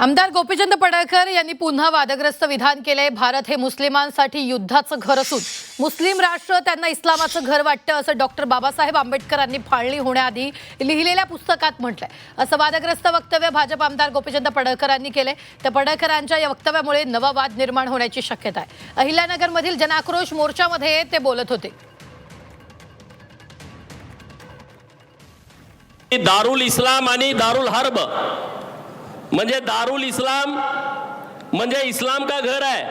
आमदार गोपीचंद पडळकर यांनी पुन्हा वादग्रस्त विधान केले भारत हे मुस्लिमांसाठी युद्धाचं घर असून मुस्लिम राष्ट्र त्यांना इस्लामाचं घर वाटतं असं डॉक्टर बाबासाहेब आंबेडकरांनी फाळणी होण्याआधी लिहिलेल्या पुस्तकात म्हटलंय. असं वादग्रस्त वक्तव्य भाजप आमदार गोपीचंद पडळकरांनी केले तर पडळकरांच्या या वक्तव्यामुळे नवा वाद निर्माण होण्याची शक्यता आहे. अहिल्यानगरमधील जनाक्रोश मोर्चामध्ये ते बोलत होते. दारुल इस्लाम आणि दारुल हर्ब म्हणजे दारुल इस्लाम म्हणजे इस्लाम का घर आहे?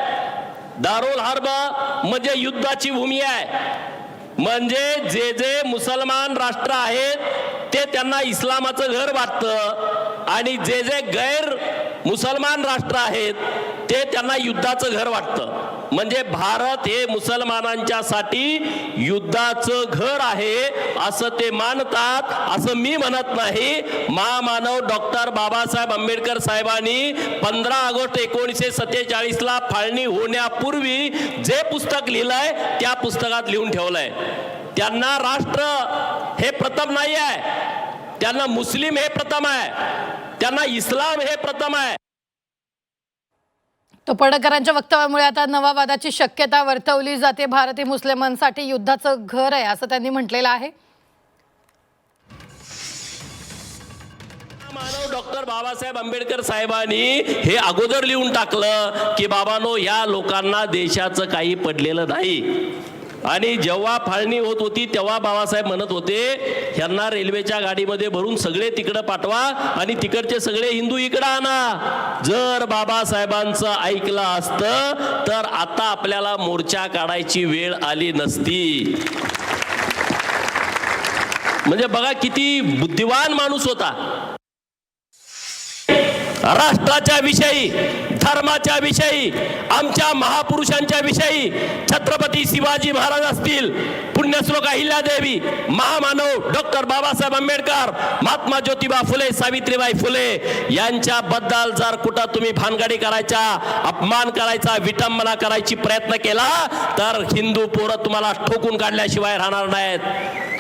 दारुल हर्ब म्हणजे युद्धाची भूमी आहे. म्हणजे जे जे मुसलमान राष्ट्र आहेत ते त्यांना इस्लामाचं घर वाटतं. आणि जे जे गैर मुसलमान राष्ट्र आहेत ते त्यांना युद्धाचं घर वाटतं. म्हणजे भारत हे मुसलमानांच्यासाठी युद्धाचं घर आहे असं ते मानतात असं मी म्हणत नाही. महामानव डॉक्टर बाबासाहेब आंबेडकर साहेबांनी पंधरा ऑगस्ट एकोणीसशे सत्तेचाळीस ला फाळणी होण्यापूर्वी जे पुस्तक लिहिलंय त्या पुस्तकात लिहून ठेवलंय. त्यांना राष्ट्र हे प्रथम नाही आहे त्यांना मुस्लिम हे प्रथम आहे. त्यांना इस्लाम हे प्रथम आहे. तो पडकरांच्या वक्तव्यामुळे आता नवा वादाची शक्यता वर्तवली जाते. भारतीय मुस्लिमांसाठी युद्धाचं घर आहे असं त्यांनी म्हटलेलं आहे. मानव डॉक्टर बाबासाहेब आंबेडकर साहेबांनी हे अगोदर लिहून टाकलं की बाबानो या लोकांना देशाचं काही पडलेलं नाही. आणि जेव्हा फाळणी होत होती तेव्हा बाबासाहेब म्हणत होते ह्यांना रेल्वेच्या गाडीमध्ये भरून सगळे तिकडं पाठवा आणि तिकडचे सगळे हिंदू इकडं आणा. जर बाबासाहेबांचं ऐकलं असतं तर आता आपल्याला मोर्चा काढायची वेळ आली नसती. म्हणजे बघा किती बुद्धिवान माणूस होता. राष्ट्राच्या विषयी धर्माच्या विषयी आमच्या महापुरुषांच्या विषयी छत्रपती शिवाजी महाराज असतील पुण्यश्लोक अहिल्यादेवी महामानव डॉक्टर बाबासाहेब आंबेडकर महात्मा ज्योतिबा फुले सावित्रीबाई फुले यांच्याबद्दल जर कुठं तुम्ही भानगडी करायचा अपमान करायचा विटंबना करायची प्रयत्न केला तर हिंदू पोरं तुम्हाला ठोकून काढल्याशिवाय राहणार नाहीत.